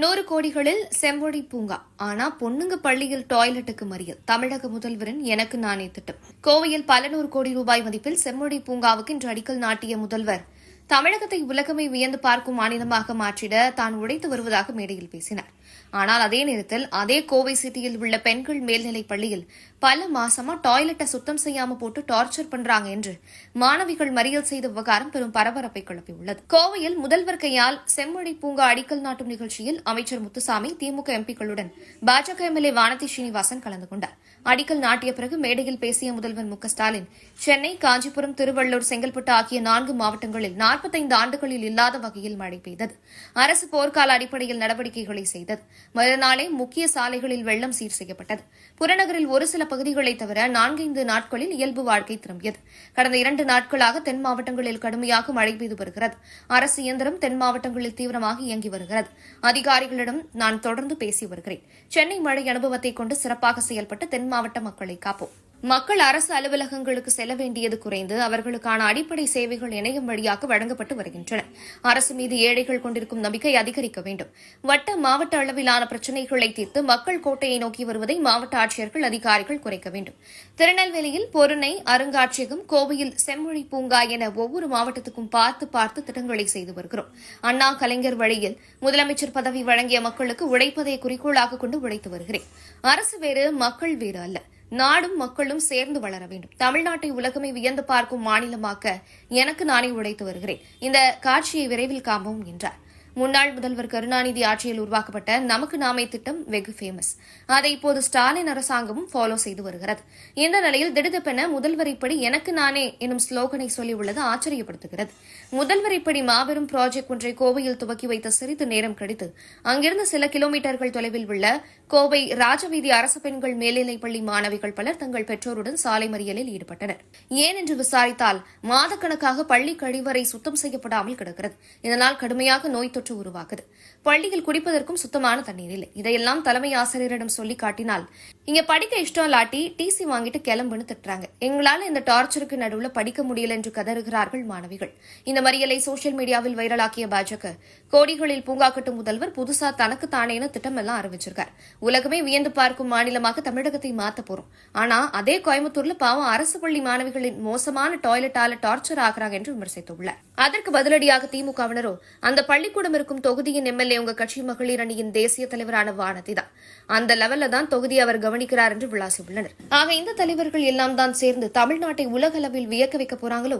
நூறு கோடிகளில் செம்பொடி பூங்கா. ஆனா பொண்ணுங்க பள்ளியில் டாய்லெட்டுக்கு மறியல். தமிழக முதல்வரின் எனக்கு நானே திட்டம். கோவையில் பல நூறு கோடி ரூபாய் மதிப்பில் செம்மொழி பூங்காவுக்கு இன்று அடிக்கல் நாட்டிய முதல்வர். தமிழகத்தை உலகமே வியந்து பார்க்கும் மாநிலமாக மாற்றிட தான் உழைத்து வருவதாக மேடையில் பேசினார். ஆனால் அதே நேரத்தில் அதே கோவை சிட்டியில் உள்ள பெண்கள் மேல்நிலைப் பள்ளியில் பல மாசமா டாய்லெட்டை சுத்தம் செய்யாம போட்டு டார்ச்சர் பண்றாங்க என்று மாணவிகள் மறியல் செய்த விவகாரம் பெரும் பரபரப்பை கிளப்பியுள்ளது. கோவையில் முதல்வர் கையால் செம்மொழி பூங்கா அடிக்கல் நாட்டும் நிகழ்ச்சியில் அமைச்சர் முத்துசாமி திமுக எம்பிக்களுடன் பாஜக எம்எல்ஏ வானதி ஸ்ரீனிவாசன் கலந்து கொண்டார். அடிக்கல் நாட்டிய பிறகு மேடையில் பேசிய முதல்வர் மு ஸ்டாலின் சென்னை காஞ்சிபுரம் திருவள்ளூர் செங்கல்பட்டு ஆகிய நான்கு மாவட்டங்களில் நாற்பத்தைந்து ஆண்டுகளில் இல்லாத வகையில் மழை பெய்தது. அரசு போர்க்கால அடிப்படையில் நடவடிக்கைகளை செய்தது. மறுநாளே முக்கிய சாலைகளில் வெள்ளம் சீர் செய்யப்பட்டது. புறநகரில் ஒரு சில பகுதிகளை தவிர நான்கைந்து நாட்களில் இயல்பு வாழ்க்கை திரும்பியது. கடந்த இரண்டு நாட்களாக தென் மாவட்டங்களில் கடுமையாக மழை பெய்து வருகிறது. அரசு இயந்திரம் தென் மாவட்டங்களில் தீவிரமாக இயங்கி வருகிறது. அதிகாரிகளிடம் நான் தொடர்ந்து பேசி வருகிறேன். சென்னை மழை அனுபவத்தை கொண்டு சிறப்பாக செயல்பட்டு தென் மாவட்ட மக்களை காப்போம். மக்கள் அரசு அலுவலகங்களுக்கு செல்ல வேண்டியது குறைந்து அவர்களுக்கான அடிப்படை சேவைகள் இணையம் வழியாக வழங்கப்பட்டு வருகின்றன. அரசு மீது ஏழைகள் கொண்டிருக்கும் நம்பிக்கை அதிகரிக்க வேண்டும். வட்ட மாவட்ட அளவிலான பிரச்சினைகளை தீர்த்து மக்கள் கோட்டையை நோக்கி வருவதை மாவட்ட ஆட்சியர்கள் அதிகாரிகள் குறைக்க வேண்டும். திருநெல்வேலியில் பொருணை அருங்காட்சியகம் கோவையில் செம்மொழி பூங்கா என ஒவ்வொரு மாவட்டத்துக்கும் பார்த்து பார்த்து திட்டங்களை செய்து வருகிறோம். அண்ணா கலைஞர் வழியில் முதலமைச்சர் பதவி வழங்கிய மக்களுக்கு உழைப்பதை குறிக்கோளாக கொண்டு உழைத்து வருகிறேன். அரசு வேறு மக்கள் வேறு அல்ல. நாடும் மக்களும் சேர்ந்து வளர வேண்டும். தமிழ்நாட்டை உலகமே வியந்து பார்க்கும் மாநிலமாக்க எனக்கு நானே உழைத்து வருகிறேன். இந்த காட்சியை விரைவில் காண்போம் என்றார். முன்னாள் முதல்வர் கருணாநிதி ஆட்சியில் உருவாக்கப்பட்ட நமக்கு நாமே திட்டம் வெகு ஃபேமஸ் அதை இப்போது ஸ்டாலின் அரசாங்கமும் ஃபாலோ செய்து வருகிறது. இந்த நிலையில் திடுதப்பென முதல்வர் இப்படி எனக்கு நானே எனும் ஸ்லோகனை சொல்லியுள்ளது ஆச்சரியப்படுத்துகிறது. முதல்வர் இப்படி மாபெரும் ப்ராஜெக்ட் ஒன்றை கோவையில் துவக்கி வைத்த சிறிது நேரம் கிடைத்து அங்கிருந்து சில கிலோமீட்டர்கள் தொலைவில் உள்ள கோவை ராஜவீதி அரசு பெண்கள் மேல்நிலைப்பள்ளி மாணவிகள் பலர் தங்கள் பெற்றோருடன் சாலை மறியலில் ஈடுபட்டனர். ஏன் என்று விசாரித்தால் மாதக்கணக்காக பள்ளி கழிவறை சுத்தம் செய்யப்படாமல் கிடக்கிறது. இதனால் கடுமையாக நோய் தொற்று உருவாகுது. பள்ளியில் குடிப்பதற்கும் சுத்தமான தண்ணீர் இல்லை. இதையெல்லாம் தலைமை ஆசிரியரிடம் சொல்லி காட்டினால் இங்க படிக்க இஷ்டம் இல்லாட்டி டிசி வாங்கிட்டு கிளம்புன்னு திட்டுறாங்க. எங்களால இந்த டார்ச்சருக்கு நடுவுல படிக்க முடியல என்று கதறுகிறார்கள் மாணவிகள். இந்த மறியலை சோசியல் மீடியாவில் வைரலாக்கிய பாஜக கோடிகளில் பூங்கா கட்டும் முதல்வர் புதுசா தனக்கு தானேன்னு திட்டமெல்லாம் அறிவிச்சிருக்கார். உலகமே வியந்து பார்க்கும் மாநிலமாக தமிழகத்தை மாத்த போறோம். ஆனா அதே கோயம்புத்தூர்ல பாவம் அரசு பள்ளி மாணவிகளின் மோசமான டாய்லெட்டால டார்ச்சர் ஆகிறாங்க என்று விமர்சித்துள்ளார். அதற்கு பதிலடியாக திமுகவினரோ அந்த பள்ளிக்கூடம் இருக்கும் தொகுதியின் எம்எல்ஏ உங்க கட்சி மகளிர் அணியின் தேசிய தலைவரான வானதி தான் அந்த லெவல்ல தான் தொகுதி அவர் கவனிக்கிறார் என்று விளாசியுள்ளனர். ஆக இந்த தலைவர்கள் எல்லாம் தான் சேர்ந்து தமிழ்நாட்டை உலக அளவில் வியக்க வைக்க போறாங்களோ?